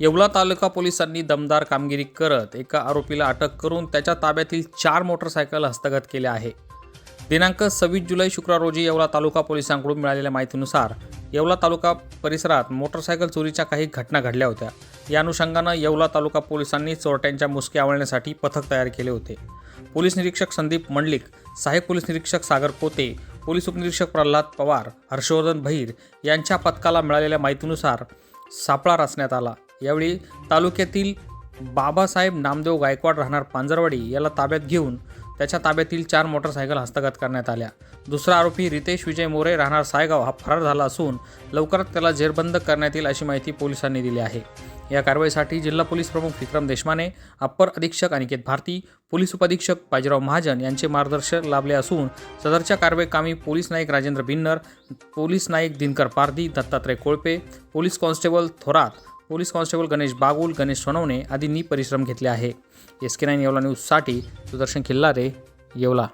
येवला तालुका पोलिसांनी दमदार कामगिरी करत एका आरोपीला अटक करून त्याच्या ताब्यातील चार मोटरसायकल हस्तगत केल्या आहे. दिनांक सव्वीस जुलै शुक्रवार रोजी येवला तालुका पोलिसांकडून मिळालेल्या माहितीनुसार येवला तालुका परिसरात मोटरसायकल चोरीच्या काही घटना घडल्या होत्या. या अनुषंगानं येवला तालुका पोलिसांनी चोरट्यांच्या मुसके आवळण्यासाठी पथक तयार केले होते. पोलीस निरीक्षक संदीप मंडलिक सहाय्यक पोलीस निरीक्षक सागर कोते पोलीस उपनिरीक्षक प्रल्हाद पवार हर्षवर्धन भैर यांच्या पथकाला मिळालेल्या माहितीनुसार सापळा रचण्यात आला. यावेळी तालुक्यातील बाबासाहेब नामदेव गायकवाड राहणार पांजरवाडी याला ताब्यात घेऊन त्याच्या ताब्यातील चार मोटरसायकल हस्तगत करण्यात आल्या. दुसरा आरोपी रितेश विजय मोरे राहणार सायगाव हा फरार झाला असून लवकरात त्याला जेरबंद करण्यात येईल अशी माहिती पोलिसांनी दिली आहे. या कारवाईसाठी जिल्हा पोलीस प्रमुख विक्रम देशमाने अप्पर अधीक्षक अनिकेत भारती पोलीस उपअधीक्षक बाजीराव महाजन यांचे मार्गदर्शन लाभले असून सदरच्या कारवाई कामी police naik Rajendra Binnar police naik Dinkar Pardhi Dattatray Kolpe police constable Thorat police constable Ganesh Bagul Ganesh Sonawane आदींनी परिश्रम घेतले आहे. एस के नाईन येवला न्यूजसाठी सुदर्शन खिल्लारे येवला.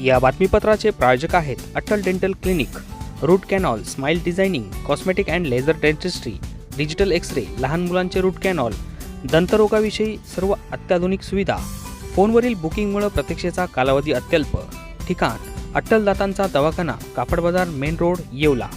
या बातमीपत्राचे प्रायोजक आहेत Atal dental clinic root canal smile designing cosmetic and laser dentistry digital x ray लहान मुलांचे रूट कॅनॉल दंतरोगाविषयी सर्व अत्याधुनिक सुविधा फोनवरील बुकिंगमुळे प्रतीक्षेचा कालावधी अत्यल्प. ठिकाण अट्टल दातांचा दवाखाना कापड बाजार मेन रोड येवला.